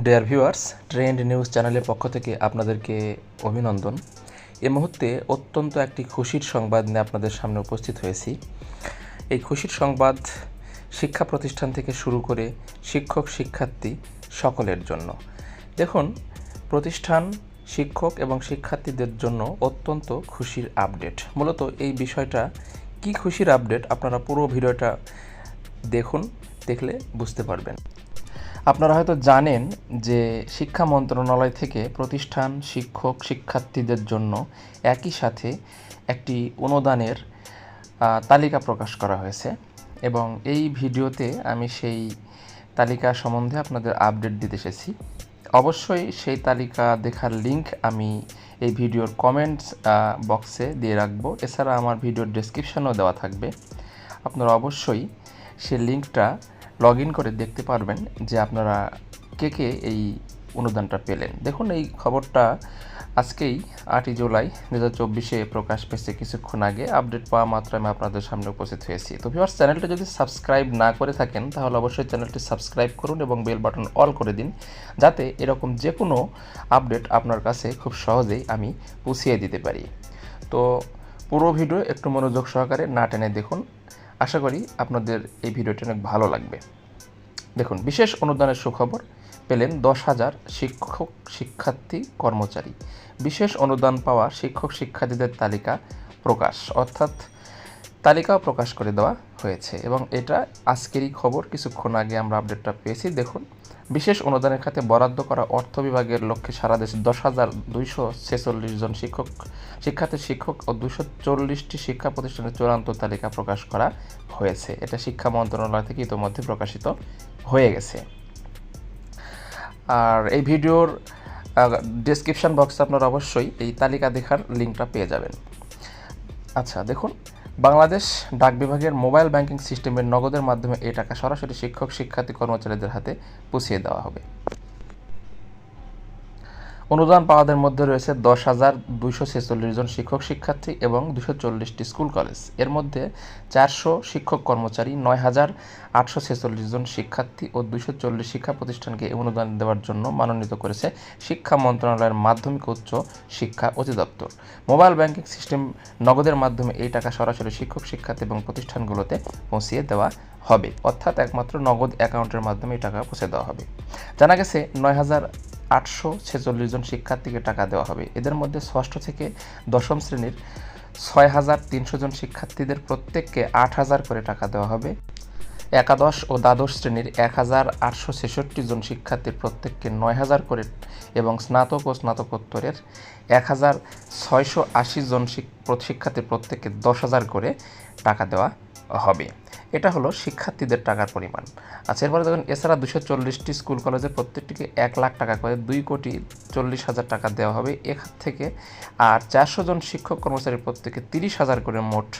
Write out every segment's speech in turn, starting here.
Dear viewers trend news চ্যানেলের পক্ষ থেকে আপনাদেরকে অভিনন্দন। এ মুহূর্তে অত্যন্ত একটি খুশির সংবাদ নিয়ে আপনাদের সামনে উপস্থিত হয়েছি। এই খুশির সংবাদ শিক্ষা প্রতিষ্ঠান থেকে শুরু করে শিক্ষক, শিক্ষার্থী সকলের জন্য। দেখুন, প্রতিষ্ঠান, শিক্ষক এবং শিক্ষার্থীদের জন্য অত্যন্ত খুশির আপডেট। মূলত এই বিষয়টা কি খুশির আপডেট আপনারা পুরো ভিডিওটা দেখুন, দেখলে বুঝতে পারবেন। আপনারা হয়তো জানেন যে শিক্ষা মন্ত্রণালয় থেকে প্রতিষ্ঠান, শিক্ষক, শিক্ষার্থীদের জন্য একই সাথে একটি অনুদানের তালিকা প্রকাশ করা হয়েছে এবং এই ভিডিওতে আমি সেই তালিকা সম্বন্ধে আপনাদের আপডেট দিতে এসেছি। অবশ্যই সেই তালিকা দেখার লিংক আমি এই ভিডিওর কমেন্টস বক্সে দিয়ে রাখব। এছাড়া আমার ভিডিওর ডেসক্রিপশনও দেওয়া থাকবে। আপনারা অবশ্যই সেই লিঙ্কটা লগ ইন করে দেখতে পারবেন যে আপনারা কে কে এই অনুদানটা পেলেন। দেখুন, এই খবরটা আজকেই আটই জুলাই দু হাজার চব্বিশে প্রকাশ পেয়েছে কিছুক্ষণ আগে। আপডেট পাওয়া মাত্র আমি আপনাদের সামনে উপস্থিত হয়েছি। তো ভিউয়ার্স চ্যানেলটা যদি সাবস্ক্রাইব না করে থাকেন, তাহলে অবশ্যই চ্যানেলটি সাবস্ক্রাইব করুন এবং বেল বাটন অল করে দিন, যাতে এরকম যে কোনো আপডেট আপনার কাছে খুব সহজেই আমি পুষিয়ে দিতে পারি। তো পুরো ভিডিও একটু মনোযোগ সহকারে না টেনে দেখুন। আশা করি আপনাদের এই ভিডিওটি অনেক ভালো লাগবে। দেখুন, বিশেষ অনুদানের সুখবর পেলেন দশ হাজার শিক্ষক, শিক্ষার্থী, কর্মচারী। বিশেষ অনুদান পাওয়া শিক্ষক শিক্ষার্থীদের তালিকা প্রকাশ। অর্থাৎ তালিকাও প্রকাশ করে দেওয়া হয়েছে এবং এটা আজকেরই খবর। কিছুক্ষণ আগে আমরা আপডেটটা পেয়েছি। দেখুন, বিশেষ অনুদানের খাতে বরাদ্দ করা অর্থ বিভাগের লক্ষ্যে সারা দেশে দশ হাজার দুইশো ছেচল্লিশ জন শিক্ষক, শিক্ষার্থী, শিক্ষক ও দুশো চল্লিশটি শিক্ষা প্রতিষ্ঠানের চূড়ান্ত তালিকা প্রকাশ করা হয়েছে। এটা শিক্ষা মন্ত্রণালয় থেকে ইতোমধ্যে প্রকাশিত হয়ে গেছে। আর এই ভিডিওর ডেসক্রিপশন বক্সে আপনারা অবশ্যই এই তালিকা দেখার লিঙ্কটা পেয়ে যাবেন। আচ্ছা দেখুন বাংলাদেশ ডাক বিভাগের মোবাইল ব্যাংকিং সিস্টেমের নগদের মাধ্যমে এই টাকা সরাসরি শিক্ষক, শিক্ষার্থী, কর্মচারীদের হাতে পুষিয়ে দেওয়া হবে। অনুদান পাওয়াদের মধ্যে রয়েছে দশ হাজার দুইশো ছেচল্লিশ জন শিক্ষক, শিক্ষার্থী এবং দুশো চল্লিশটি স্কুল কলেজ। এর মধ্যে চারশো শিক্ষক কর্মচারী, নয় হাজার আটশো ছেচল্লিশ জন শিক্ষার্থী ও দুশো চল্লিশ শিক্ষা প্রতিষ্ঠানকে অনুদান দেওয়ার জন্য মনোনীত করেছে শিক্ষা মন্ত্রণালয়ের মাধ্যমিক উচ্চ শিক্ষা অধিদপ্তর। মোবাইল ব্যাংকিং সিস্টেম নগদের মাধ্যমে এই টাকা সরাসরি শিক্ষক, শিক্ষার্থী এবং প্রতিষ্ঠানগুলোতে পৌঁছিয়ে দেওয়া হবে। অর্থাৎ একমাত্র নগদ অ্যাকাউন্টের মাধ্যমে এই টাকা পৌঁছে দেওয়া হবে। জানা গেছে, নয় হাজার আটশো ছেচল্লিশ জন শিক্ষার্থীকে টাকা দেওয়া হবে। এদের মধ্যে ষষ্ঠ থেকে দশম শ্রেণির ছয় হাজার তিনশো জন শিক্ষার্থীদের প্রত্যেককে আট হাজার করে টাকা দেওয়া হবে। একাদশ ও দ্বাদশ শ্রেণির এক হাজার আটশো ছেষট্টি জন শিক্ষার্থীর প্রত্যেককে নয় হাজার করে এবং স্নাতক ও স্নাতকোত্তরের এক হাজার ছয়শো আশি জন শিক- শিক্ষার্থীর প্রত্যেককে দশ হাজার করে টাকা দেওয়া হবে। এটা হলো শিক্ষার্থীদের টাকার পরিমাণ। আচ্ছা এরপরে দেখুন, এছাড়া দুশো চল্লিশটি স্কুল কলেজের প্রত্যেকটিকে এক লাখ টাকা করে দুই কোটি চল্লিশ হাজার টাকা দেওয়া হবে এখান থেকে। আর চারশো জন শিক্ষক কর্মচারীর প্রত্যেকে তিরিশ হাজার করে মোট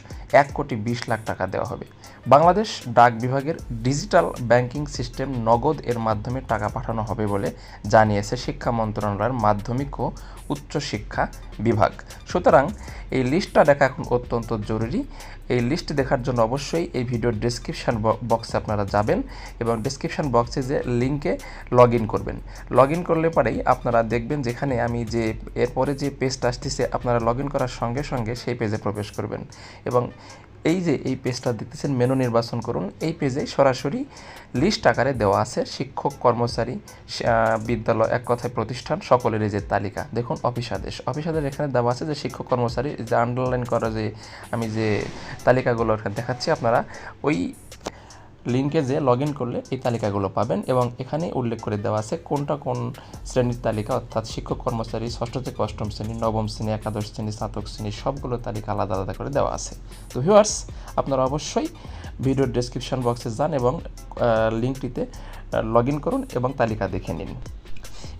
এক কোটি বিশ লাখ টাকা দেওয়া হবে। বাংলাদেশ ডাক বিভাগের ডিজিটাল ব্যাংকিং সিস্টেম নগদ এর মাধ্যমে টাকা পাঠানো হবে বলে জানিয়েছে শিক্ষা মন্ত্রণালয়ের মাধ্যমিক ও উচ্চ শিক্ষা বিভাগ। সুতরাং এই লিস্টটা দেখা এখন অত্যন্ত জরুরি। এই লিস্ট দেখার জন্য অবশ্যই এই ভিডিওর ডেসক্রিপশান বক্সে আপনারা যাবেন এবং ডিসক্রিপশান বক্সে যে লিঙ্কে লগ ইন করবেন। লগ ইন করলে পরেই আপনারা দেখবেন যেখানে আমি যে, এরপরে যে পেজটা আসতেছে, আপনারা লগ ইন করার সঙ্গে সঙ্গে সেই পেজে প্রবেশ করবেন। এবং এই যে এই পেজটা দেখতেছেন মেনু নির্বাচন করুন। এই পেজে সরাসরি লিস্ট আকারে দেওয়া আছে, শিক্ষক, কর্মচারী বিদ্যালয়, এক কথায় প্রতিষ্ঠান সকলের যে তালিকা। দেখুন অফিস আদেশ। অফিস আদেশ এখানে দেওয়া আছে যে শিক্ষক, কর্মচারী, যে আন্ডারলাইন করা যে আমি যে তালিকাগুলো এখানে দেখাচ্ছি, আপনারা ওই লিঙ্কে যে লগ করলে এই তালিকাগুলো পাবেন এবং এখানে উল্লেখ করে দেওয়া আছে কোনটা কোন শ্রেণির তালিকা, অর্থাৎ শিক্ষক, কর্মচারী, ষষ্ঠ থেকে অষ্টম শ্রেণি, নবম শ্রেণি, একাদশ শ্রেণি, স্নাতক শ্রেণি, সবগুলো তালিকা আলাদা আলাদা করে দেওয়া আছে। তো ভিউয়ার্স আপনারা অবশ্যই ভিডিওর ডেসক্রিপশন বক্সে যান এবং লিঙ্কটিতে লগ করুন এবং তালিকা দেখে নিন।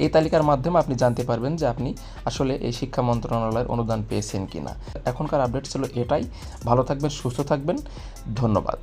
এই তালিকার মাধ্যমে আপনি জানতে পারবেন যে আপনি আসলে এই শিক্ষা মন্ত্রণালয়ের অনুদান পেয়েছেন কিনা। এখনকার আপডেট ছিল এটাই। ভালো থাকবেন, সুস্থ থাকবেন। ধন্যবাদ।